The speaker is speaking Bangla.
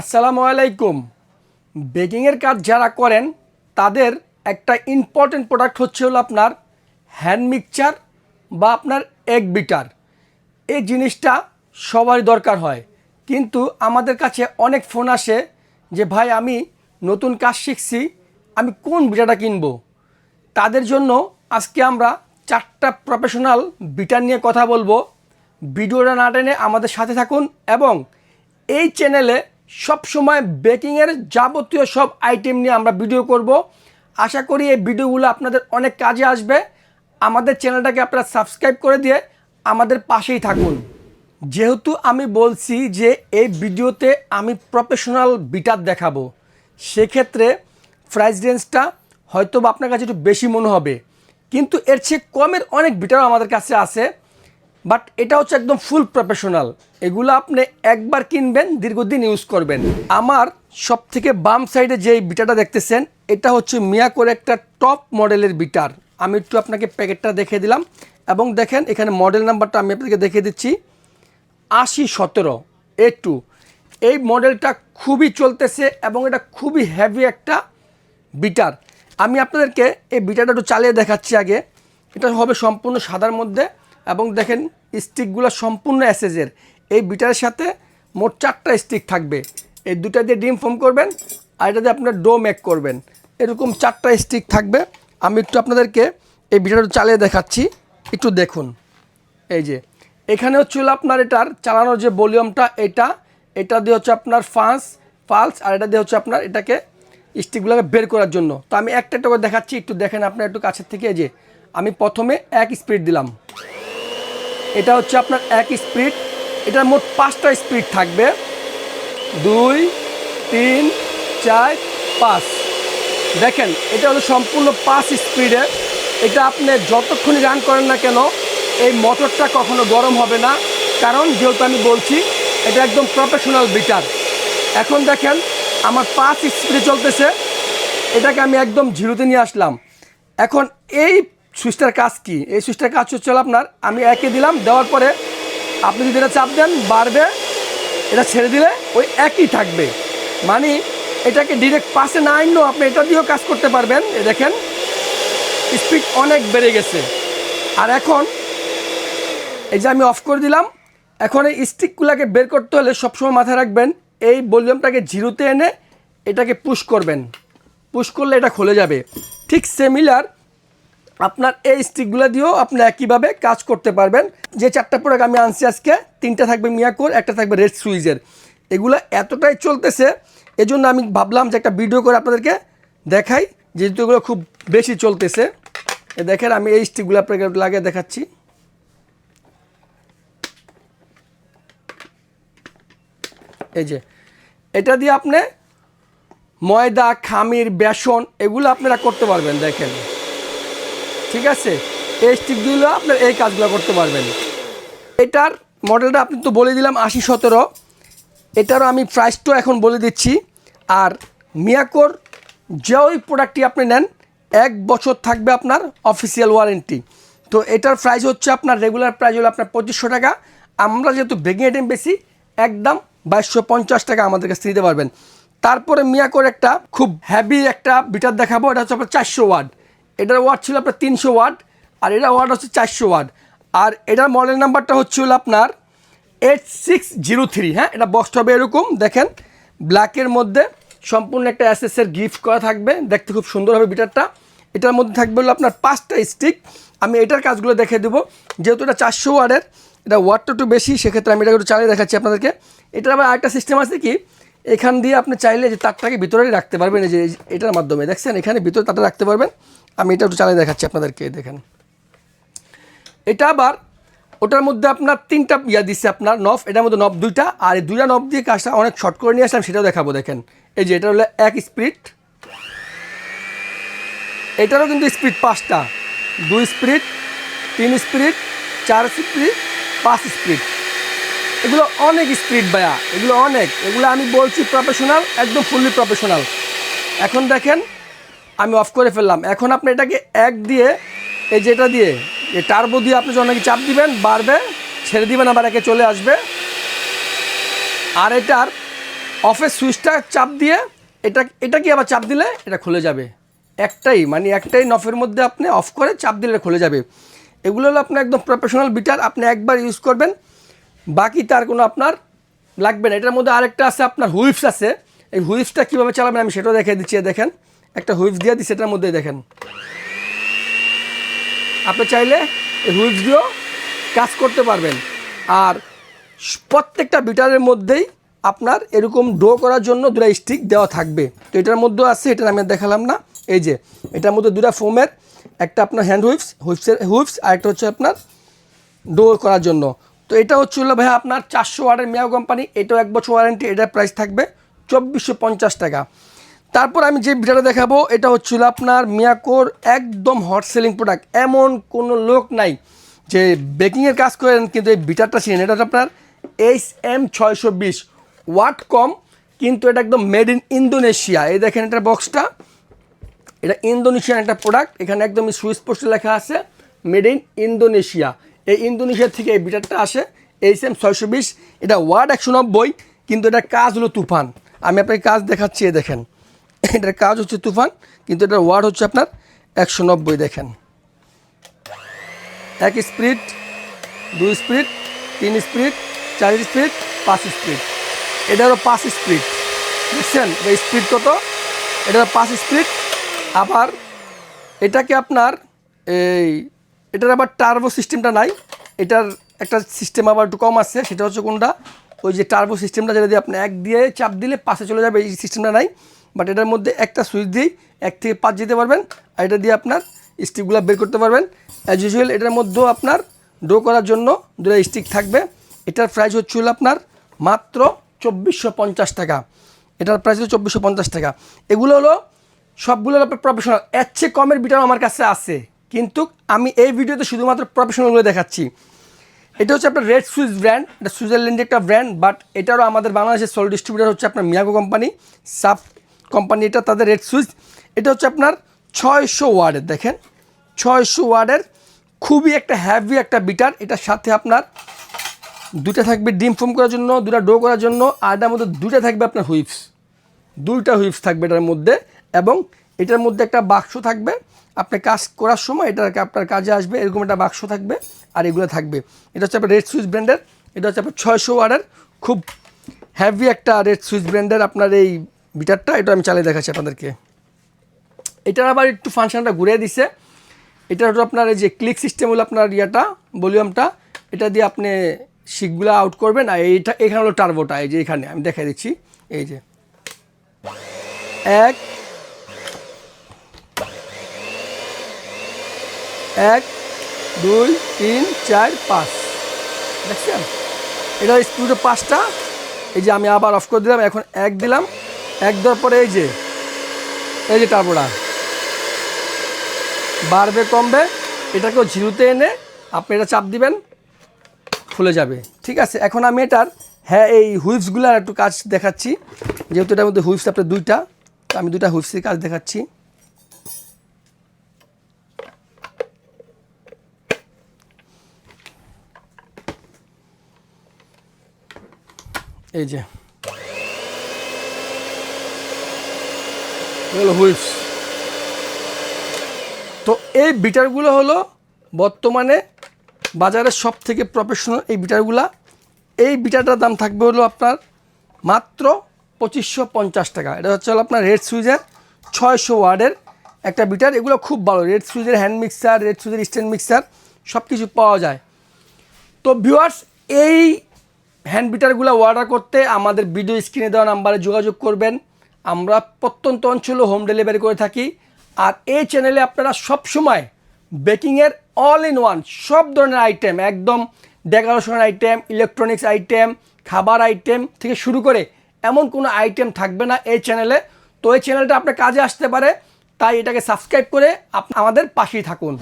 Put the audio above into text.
আসসালামু আলাইকুম। বেকিংয়ের কাজ যারা করেন, তাদের একটা ইম্পর্টেন্ট প্রোডাক্ট হচ্ছে হলো আপনার হ্যান্ড মিক্সচার বা আপনার এগ বিটার এই জিনিসটা সবারই দরকার হয়। কিন্তু আমাদের কাছে অনেক ফোন আসে যে, ভাই, আমি নতুন কাজ শিখছি, আমি কোন বিটাটা কিনব? তাদের জন্য আজকে আমরা চারটা প্রফেশনাল বিটার নিয়ে কথা বলব। ভিডিওটা না টেনে আমাদের সাথে থাকুন এবং এই চ্যানেলে সবসময় বেকিংয়ের যাবতীয় সব আইটেম নিয়ে আমরা ভিডিও করব। আশা করি এই ভিডিওগুলো আপনাদের অনেক কাজে আসবে। আমাদের চ্যানেলটাকে আপনারা সাবস্ক্রাইব করে দিয়ে আমাদের পাশেই থাকুন। যেহেতু আমি বলছি যে এই ভিডিওতে আমি প্রফেশনাল বিটার দেখাবো, সেক্ষেত্রে প্রাইস রেঞ্জটা হয়তো আপনার কাছে একটু বেশি মনে হবে। কিন্তু এর চেয়ে কমের অনেক বিটারও আমাদের কাছে আছে। বাট এটা হচ্ছে একদম ফুল প্রফেশনাল এগুলো আপনি একবার কিনবেন, দীর্ঘদিন ইউজ করবেন। আমার সব থেকে বাম সাইডে যে বিটাটা দেখতেছেন, এটা হচ্ছে মিয়া করে একটা টপ মডেলের বিটার। আমি একটু আপনাকে প্যাকেটটা দেখে দিলাম। এবং দেখেন, এখানে মডেল নাম্বারটা আমি আপনাকে দেখিয়ে দিচ্ছি। আশি সতেরো এ টু এই মডেলটা খুবই চলতেছে এবং এটা খুবই হেভি একটা বিটার। আমি আপনাদেরকে এই বিটারটা একটু চালিয়ে দেখাচ্ছি আগে। এটা হবে সম্পূর্ণ সাদার মধ্যে। এবং দেখেন স্টিকগুলো সম্পূর্ণ অ্যাসেজের এই বিটারের সাথে মোট চারটা স্টিক থাকবে। এই দুটা দিয়ে ডিম ফর্ম করবেন আর এটা দিয়ে আপনার ডো মেক করবেন। এরকম চারটা স্টিক থাকবে। আমি একটু আপনাদেরকে এই বিটারটা চালিয়ে দেখাচ্ছি। একটু দেখুন। এই যে, এখানে হচ্ছিল আপনার এটার চালানোর যে ভলিউমটা, এটা এটা দিয়ে হচ্ছে আপনার ফাঁস ফালস আর এটা দিয়ে হচ্ছে আপনার এটাকে স্টিকগুলোকে বের করার জন্য। তো আমি একটা একটা করে দেখাচ্ছি। একটু দেখেন আপনার একটু কাছের থেকে। এই যে, আমি প্রথমে এক স্পিড দিলাম। এটা হচ্ছে আপনার এক স্পিড, এটার মোট পাঁচটা স্পিড থাকবে। দুই, তিন, চার, পাঁচ। দেখেন, এটা হলো সম্পূর্ণ পাঁচ স্পিডে। এটা আপনি যতক্ষণই রান করেন না কেন, এই মোটরটা কখনো গরম হবে না। কারণ যেহেতু আমি বলছি, এটা একদম প্রফেশনাল বিটার এখন দেখেন, আমার পাঁচ স্পিডে চলতেছে। এটাকে আমি একদম জিরোতে নিয়ে আসলাম। এখন এই সুইচটার কাজ কি? এই সুইচটার কাজ হচ্ছে আপনার, আমি একে দিলাম, দেওয়ার পরে আপনি যদি এটা চাপ দেন, বাড়বে, এটা ছেড়ে দিলে ওই একই থাকবে। মানে এটাকে ডিরেক্ট পাশে না আনলেও আপনি এটা দিয়েও কাজ করতে পারবেন। দেখেন স্পিড অনেক বেড়ে গেছে। আর এখন এই যে আমি অফ করে দিলাম, এখন এই স্টিকগুলোকে বের করতে হলে সবসময় মাথায় রাখবেন, এই ভলিউমটাকে জিরোতে এনে এটাকে পুশ করবেন। পুশ করলে এটা খুলে যাবে। ঠিক সিমিলার আপনার এই স্টিকগুলো দিয়েও আপনি একইভাবে কাজ করতে পারবেন। যে চারটা প্রোডাক্ট আমি আনছি আজকে, তিনটা থাকবে মিয়াকোর, একটা থাকবে রেড সুইজের এগুলো এতটাই চলতেছে, এজন্য আমি ভাবলাম যে একটা ভিডিও করে আপনাদেরকে দেখাই, যেহেতু এগুলো খুব বেশি চলতেছে। এ দেখেন, আমি এই স্টিকগুলো আপনাকে লাগিয়ে দেখাচ্ছি। এই যে, এটা দিয়ে আপনি ময়দা, খামির, বেসন, এগুলো আপনারা করতে পারবেন, দেখেন। ঠিক আছে? এই স্টিকগুলো আপনার এই কাজগুলো করতে পারবেন। এটার মডেলটা আপনি তো বলে দিলাম আশি সতেরো। এটারও আমি প্রাইসটাও এখন বলে দিচ্ছি। আর মিয়াকোর যে ওই প্রোডাক্টটি আপনি নেন, এক বছর থাকবে আপনার অফিসিয়াল ওয়ারেন্টি তো এটার প্রাইস হচ্ছে আপনার রেগুলার প্রাইস হলো আপনার পঁচিশশো টাকা। আমরা যেহেতু বেগিং আইটেম বেশি, একদম বাইশশো পঞ্চাশ টাকা আমাদের কাছে নিতে পারবেন। তারপরে মিয়াকোর একটা খুব হ্যাভি একটা বিটার দেখাবো, এটা হচ্ছে আপনার চারশো ওয়ার্ড এটার ওয়ার্ড ছিল আপনার তিনশো ওয়াট, আর এটার ওয়ার্ড হচ্ছে চারশো ওয়াট। আর এটার মডেল নাম্বারটা হচ্ছে হলো আপনার এইট সিক্স জিরো থ্রি হ্যাঁ? এটা বক্সটা হবে এরকম, দেখেন। ব্ল্যাকের মধ্যে সম্পূর্ণ একটা অ্যাসেসের গিফট করা থাকবে, দেখতে খুব সুন্দর হবে বিটারটা এটার মধ্যে থাকবে হলো আপনার পাঁচটা স্টিক আমি এটার কাজগুলো দেখে দেবো। যেহেতু এটা চারশো ওয়ার্ডের এটা ওয়াটটা একটু বেশি, সেক্ষেত্রে আমি এটা একটু চালিয়ে দেখাচ্ছি আপনাদেরকে। এটার আবার আরেকটা সিস্টেম আছে কি? এখান দিয়ে আপনি চাইলে যে তারটাকে ভিতরে রাখতে পারবেন, এই যে এটার মাধ্যমে। দেখছেন? এখানে ভিতরে তারটা রাখতে পারবেন। আমি এটা একটু চালিয়ে দেখাচ্ছি আপনাদেরকে দেখেন। এটা আবার ওটার মধ্যে আপনার তিনটা ইয়া দিচ্ছে আপনার নফ এটার মধ্যে নব দুইটা, আর এই দুইটা নব দিয়ে কাজটা অনেক শর্ট করে নিয়ে আসলাম, সেটাও দেখাবো, দেখেন। এই যে এটা হলো এক স্পিড এটারও কিন্তু স্পিড পাঁচটা। দুই স্পিড তিন স্পিড চার স্পিড পাঁচ স্পিড এগুলো অনেক স্পিড বায়া এগুলো অনেক। এগুলো আমি বলছি প্রফেশনাল একদম ফুললি প্রফেশনাল এখন দেখেন, আমি অফ করে ফেললাম। এখন আপনি এটাকে এক দিয়ে, এই যেটা দিয়ে, এই টার্বো দিয়ে আপনি যখন নাকি চাপ দিবেন, বাড়বে, ছেড়ে দিবেন, আবার একে চলে আসবে। আর এটার অফের সুইচটা চাপ দিয়ে, এটা এটা কি আবার চাপ দিলে? এটা খুলে যাবে। একটাই মানে একটাই নফের মধ্যে আপনি অফ করে চাপ দিলে খুলে যাবে। এগুলো হলো আপনার একদম প্রফেশনাল বিটার আপনি একবার ইউজ করবেন। বাকি তার কোনো আপনার লাগবে না। এটার মধ্যে আরেকটা আছে, আপনার হুইপস আছে। এই হুইপসটা কীভাবে চালাবেন আমি সেটাও দেখে দিচ্ছি দেখেন। একটা হুইপস দিয়ে দিচ্ছি এটার মধ্যে দেখেন। আপনি চাইলে এই হুইপস দিয়েও কাজ করতে পারবেন। আর প্রত্যেকটা বিটারের মধ্যেই আপনার এরকম ডো করার জন্য দুটা স্টিক দেওয়া থাকবে। তো এটার মধ্যেও আছে, এটা আমি দেখালাম না। এই যে, এটার মধ্যে দুটা ফোমের, একটা আপনার হ্যান্ড হুইপস, হুইপসের হুইপস, আর একটা হচ্ছে আপনার ডো করার জন্য। তো এটা হচ্ছে হলো ভাই আপনার চারশো ওয়ার্ডের মিয়াও কোম্পানি এটাও এক বছর ওয়ারেন্টি এটার প্রাইস থাকবে চব্বিশশো পঞ্চাশ টাকা। তারপর আমি যে ভিডিওটা দেখাবো, এটা হচ্ছিল আপনার মিয়াকোর একদম হট সেলিং প্রোডাক্ট এমন কোনো লোক নাই যে বেকিংয়ের কাজ করেন, কিন্তু এই বিটারটা ছিলেন এটা আপনার এইচ এম ছয়শো বিশ ওয়াট কম, কিন্তু এটা একদম মেড ইন ইন্দোনেশিয়া এই দেখেন এটা বক্সটা এটা ইন্দোনেশিয়ান একটা প্রোডাক্ট এখানে একদম সুইচ পোস্টে লেখা আছে মেড ইন ইন্দোনেশিয়া এই ইন্দোনেশিয়া থেকে এই বিটারটা আসে এইচ এম ছয়শো বিশ, এটা ওয়ার্ড একশো নব্বই, কিন্তু এটার কাজ হলো তুফান। আমি আপনাকে কাজ দেখাচ্ছি দেখেন। এটার কাজ হচ্ছে তুফান, কিন্তু এটার ওয়ার্ড হচ্ছে আপনার একশো নব্বই, দেখেন। এক স্পিড দুই স্পিড তিন স্পিড চার স্পিড পাঁচ স্পিড এটা হলো পাঁচ স্পিড বুঝছেন? এটা স্পিড কত? এটা হলো পাঁচ স্পিড আবার এটাকে আপনার এই এটার আবার টার্বো সিস্টেমটা নাই। এটার একটা সিস্টেম আবার একটু কম আছে, সেটা হচ্ছে কোনটা? ওই যে টার্বো সিস্টেমটা যেটা দিয়ে আপনি এক দিয়ে চাপ দিলে পাশে চলে যাবে, এই সিস্টেমটা নাই। বাট এটার মধ্যে একটা সুইচ দিয়েই এক থেকে পাঁচ যেতে পারবেন, আর এটা দিয়ে আপনার স্টিকগুলো বের করতে পারবেন। অ্যাজ ইউজুয়াল এটার মধ্যেও আপনার ডো করার জন্য দুটো স্টিক থাকবে। এটার প্রাইস হচ্ছিল আপনার মাত্র চব্বিশশো পঞ্চাশ টাকা। এটার প্রাইস হচ্ছে চব্বিশশো পঞ্চাশ টাকা। এগুলো হলো সবগুলো হলো প্রফেশনাল এর চেয়ে কমের বিটার আমার কাছে আছে। কিন্তু আমি এই ভিডিওতে শুধুমাত্র প্রফেশনালগুলো দেখাচ্ছি। এটা হচ্ছে আপনার রেড সুইচ ব্র্যান্ড এটা সুইজারল্যান্ডের একটা ব্র্যান্ড বাট এটারও আমাদের বাংলাদেশের সোল ডিস্ট্রিবিউটার হচ্ছে আপনার মিয়াগো কোম্পানি সাব কোম্পানি এটা তাদের রেড সুইচ এটা হচ্ছে আপনার ছয়শো ওয়ার্ডের, দেখেন। ছয়শো ওয়ার্ডের খুবই একটা হ্যাভি একটা বিটার এটার সাথে আপনার দুটা থাকবে ডিম ফোম করার জন্য দুটা ডো করার জন্য, আর এটার মধ্যে দুটা থাকবে আপনার হুইপস। দুইটা হুইপস থাকবে এটার মধ্যে, এবং এটার মধ্যে একটা বাক্স থাকবে। আপনি কাজ করার সময় এটা আপনার কাজে আসবে, এরকম একটা বাক্স থাকবে আর এগুলো থাকবে। এটা হচ্ছে আপনার রেড সুইচ ব্র্যান্ডের এটা হচ্ছে আপনার ছয়শো ওয়ার্ডের খুব হ্যাভি একটা রেড সুইচ ব্র্যান্ডের আপনার এই বিটারটা এটা আমি চালিয়ে দেখাচ্ছি আপনাদেরকে। এটার আবার একটু ফাংশনটা ঘুরিয়ে দিছে। এটা হলো আপনার এই যে ক্লিক সিস্টেম হলো আপনার ইয়াটা ভলিউমটা এটা দিয়ে আপনি শিকগুলো আউট করবেন আর এইটা, এখানে হলো টার্বোটা এই যে এখানে, আমি দেখাই দিচ্ছি, এই যে। এক এক, দুই, তিন, চার, পাঁচ। দেখছেন? এটা স্পিড পাঁচটা। এই যে আমি আবার অফ করে দিলাম, এখন এক দিলাম। এক দেওয়ার পরে এই যে এই যে টার্বোটা বাড়বে, কমবে, এটাকেও ঝিরুতে এনে আপনি এটা চাপ দিবেন খুলে যাবে। ঠিক আছে, এখন আমি এটার হ্যাঁ এই হুইপসগুলোর একটু কাজ দেখাচ্ছি। যেহেতু এটার মধ্যে হুইপস, আপনার দুইটা আমি দুইটা হুইপসের কাজ দেখাচ্ছি। এই যে। হুইপস তো এই বিটারগুলো হলো বর্তমানে বাজারের সব থেকে প্রফেশনাল এই বিটারগুলা। এই বিটারটার দাম থাকবে হলো আপনার মাত্র পঁচিশশো পঞ্চাশ টাকা। এটা হচ্ছে হলো আপনার রেড সুইজের ছয়শো ওয়ার্ডের একটা বিটার। এগুলো খুব ভালো। রেড সুইজের হ্যান্ড মিক্সার রেড সুইজের স্ট্যান্ড মিক্সার সব কিছু পাওয়া যায়। তো ভিউয়ার্স এই হ্যান্ড বিটারগুলো অর্ডার করতে আমাদের ভিডিও স্ক্রিনে দেওয়া নাম্বারে যোগাযোগ করবেন। আমরা প্রত্যন্ত অঞ্চলে হোম ডেলিভারি করে থাকি। আর এই চ্যানেলে আপনারা সব সময় বেকিংয়ের অল ইন ওয়ান সব ধরনের আইটেম একদম ডেকোরেশন আইটেম ইলেকট্রনিক্স আইটেম খাবার আইটেম থেকে শুরু করে এমন কোনো আইটেম থাকবে না এই চ্যানেলে তো এই চ্যানেলটা আপনার কাজে আসতে পারে, তাই এটাকে সাবস্ক্রাইব করে আমাদের পাশেই থাকুন।